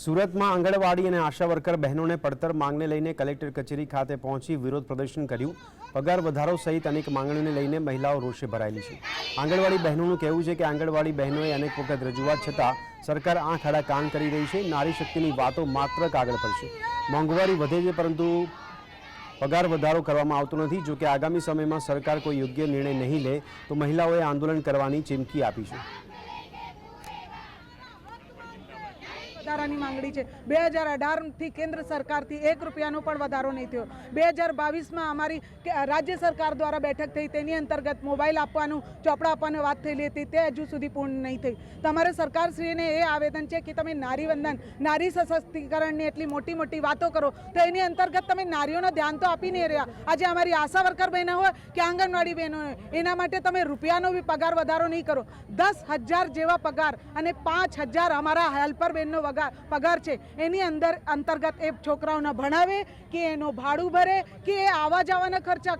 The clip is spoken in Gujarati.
સુરતમાં આંગણવાડી અને આશા વર્કર બહેનોને પડતર માંગને લઈને કલેક્ટર કચેરી ખાતે પહોંચી વિરોધ પ્રદર્શન કર્યું. પગાર વધારો સહિત અનેક માંગણીઓને લઈને મહિલાઓ રોષે ભરાયેલી છે. આંગણવાડી બહેનોનું કહેવું છે કે આંગણવાડી બહેનોએ અનેક વખત રજૂઆત છતાં સરકાર આંખ આડા કાન કરી રહી છે. નારી શક્તિની વાતો માત્ર કાગળ પર છે. મોંઘવારી વધે છે પરંતુ પગાર વધારો કરવામાં આવતો નથી. જોકે આગામી સમયમાં સરકાર કોઈ યોગ્ય નિર્ણય નહીં લે તો મહિલાઓએ આંદોલન કરવાની ચીમકી આપી છે. વધારાની માંગણી છે. બે હજાર અઢારથી કેન્દ્ર સરકારથી એક રૂપિયાનો પણ વધારો નહીં થયો. બે હજાર બાવીસમાં અમારી રાજ્ય સરકાર દ્વારા બેઠક થઈ તેની અંતર્ગત મોબાઈલ આપવાનું, ચોપડા આપવાની વાત થયેલી હતી. તે હજુ સુધી પૂર્ણ નહીં થઈ. તમારે સરકારશ્રીને એ આવેદન છે કે તમે નારી વંદન નારી સશક્તિકરણની એટલી મોટી મોટી વાતો કરો. તો એની અંતર્ગત તમે નારીઓનો ધ્યાન તો આપી નહીં રહ્યા. આજે અમારી આશા વર્કર બહેનો હોય કે આંગણવાડી બહેનો હોય, એના માટે તમે રૂપિયાનો બી પગાર વધારો નહીં કરો. દસ હજાર જેવા પગાર અને પાંચ હજાર અમારા હેલ્પર બહેનનો વગા પગાર છે. એની અંદર અંતર્ગત એ છોકરાઓને ભણાવે કે એનો ભાડું ભરે કે એ આવા જવાના ખર્ચા